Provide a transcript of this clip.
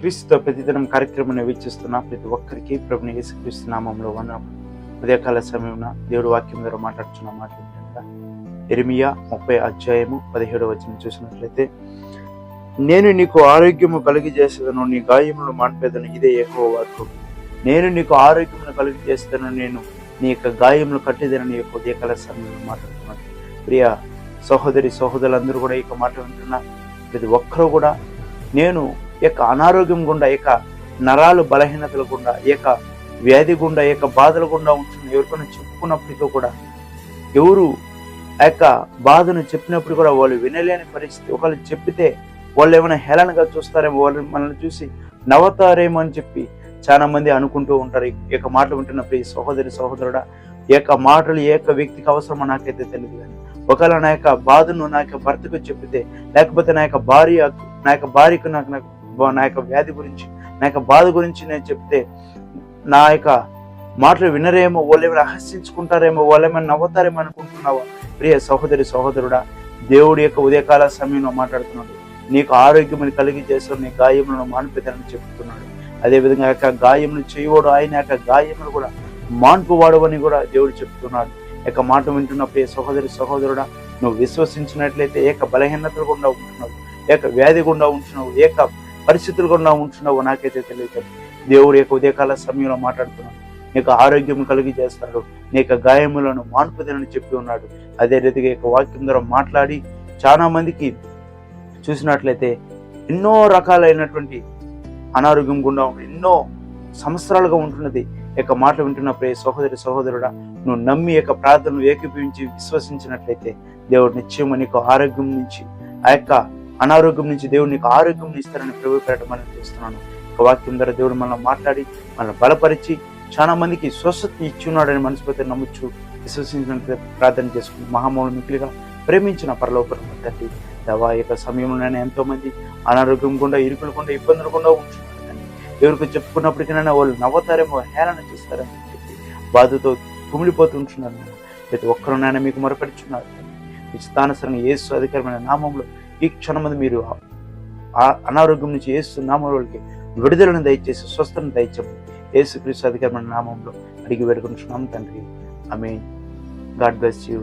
క్రీస్తుతో ప్రతిదినం కార్యక్రమాన్ని వీక్షిస్తున్న ప్రతి ఒక్కరికి ప్రభుని యేసుక్రీస్తు నామంలో ఉన్న ఉదయకాల సమయంలో దేవుడు వాక్యం ద్వారా మాట్లాడుతున్న మాట ఏంటంటే ఎరిమియా ముప్పై అధ్యాయము పదిహేడు వచ్చిన చూసినట్లయితే నేను నీకు ఆరోగ్యము కలిగజేసేదను నీ గాయములు మాన్పేదను ఇదే ఎక్కువ వాక్కు. నేను నీకు ఆరోగ్యమును కలిగజేస్తాను నేను నీ యొక్క గాయములు కట్టేదని యొక్క ఉదయకాల సమయంలో మాట్లాడుతున్నాను ప్రియ సహోదరి సహోదరులందరూ కూడా ఈ యొక్క మాట వింటున్నా ప్రతి ఒక్కరూ కూడా నేను యొక్క అనారోగ్యం గుండా ఈ యొక్క నరాలు బలహీనతల గుండా ఈ యొక్క వ్యాధి గుండా ఈ యొక్క బాధల గుండా ఉంటున్న ఎవరికైనా చెప్పుకున్నప్పటికీ కూడా ఎవరు ఆ యొక్క బాధను చెప్పినప్పుడు కూడా వాళ్ళు వినలేని పరిస్థితి. ఒకళ్ళు చెప్పితే వాళ్ళు ఏమైనా హేళనగా చూస్తారేమో వాళ్ళు మనల్ని చూసి నవ్వుతారేమో అని చెప్పి చాలా మంది అనుకుంటూ ఉంటారు. ఈ యొక్క మాటలు వింటున్నప్పుడు ఈ సహోదరి సహోదరుడా ఈ యొక్క మాటలు ఏ యొక్క వ్యక్తికి అవసరమో నాకైతే తెలియదు కానీ ఒకవేళ నా యొక్క బాధను నా యొక్క భర్తకు చెప్పితే లేకపోతే నా యొక్క భార్య నా యొక్క భార్యకు నాకు నాకు నా యొక్క వ్యాధి గురించి నా యొక్క బాధ గురించి నేను చెప్తే నా యొక్క మాటలు వినరేమో వాళ్ళు ఏమైనా రహస్యించుకుంటారేమో వాళ్ళు నవ్వుతారేమో అనుకుంటున్నావా? ప్రియ సహోదరి సహోదరుడా దేవుడి యొక్క ఉదయకాల సమయంలో మాట్లాడుతున్నాడు. నీకు ఆరోగ్యముని కలిగి చేస్తాడు నీ గాయములను మానిపితానని చెప్తున్నాడు. అదేవిధంగా యొక్క గాయములు చేయవాడు ఆయన యొక్క గాయములు కూడా మాన్పువాడు అని కూడా దేవుడు చెప్తున్నాడు. యొక్క మాట వింటున్న ప్రియ సహోదరి సహోదరుడా నువ్వు విశ్వసించినట్లయితే ఏక బలహీనతలు గుండా ఉంటున్నావు. ఏక వ్యాధి గుండా ఉంటున్నావు. ఏక పరిస్థితులు గుండా ఉంటున్నావు నాకైతే తెలియదు. దేవుడు యొక్క ఉదయకాల సమయంలో మాట్లాడుతున్నాడు. నీకు ఆరోగ్యం కలిగి చేస్తాడు. నీకు గాయములను మాన్పుదనని చెప్పి ఉన్నాడు. అదే రీతిగా ఈ యొక్క వాక్యం ద్వారా మాట్లాడి చాలా మందికి చూసినట్లయితే ఎన్నో రకాలైనటువంటి అనారోగ్యం గుండా ఎన్నో సంవత్సరాలుగా ఉంటున్నది. యొక్క మాటలు వింటున్న సహోదరి సహోదరుడా నువ్వు నమ్మి యొక్క ప్రార్థనను ఏకీపించి విశ్వసించినట్లయితే దేవుడు నిశ్చయం నీకు ఆరోగ్యం నుంచి ఆ యొక్క అనారోగ్యం నుంచి దేవుడు నీకు ఆరోగ్యం ఇస్తారని ప్రభు పేరట మనం చేస్తున్నాను. ఒక వాక్యం ద్వారా దేవుడు మనల్ని మాట్లాడి మనల్ని బలపరిచి చాలా మందికి స్వస్థత ఇచ్చి ఉన్నాడని మనస్ఫూర్తి నమ్మచ్చు విశ్వసించినట్లయితే ప్రార్థన చేసుకుని మహామౌలు మిక్కిలిగా ప్రేమించిన పరలోపరం తండ్రి దవా యొక్క సమయంలోనైనా ఎంతోమంది ఎంతో మంది అనారోగ్యం గుండా ఇరుకులు గుండా ఇబ్బందులు గుండా ఉంటున్నారు కానీ ఎవరికి చెప్పుకున్నప్పటికైనా వాళ్ళు నవ్వుతారేమో హేళన చేస్తారని చెప్పి బాధతో కుమిలిపోతుంటున్నారు ప్రతి ఒక్కరు నాయన మీకు మొరపెడుచున్నారు మీ స్థానసరంగా ఏసు అధికారమైన నామంలో ఈ క్షణమంది మీరు ఆ అనారోగ్యం నుంచి ఏసు నామంలోకి విడుదలను దయచేసి స్వస్థను దయచేసి ఏసు క్రీస్తు అధికారమైన నామంలో అడిగి వేడుకుంటున్నాం తండ్రి. I mean God bless you.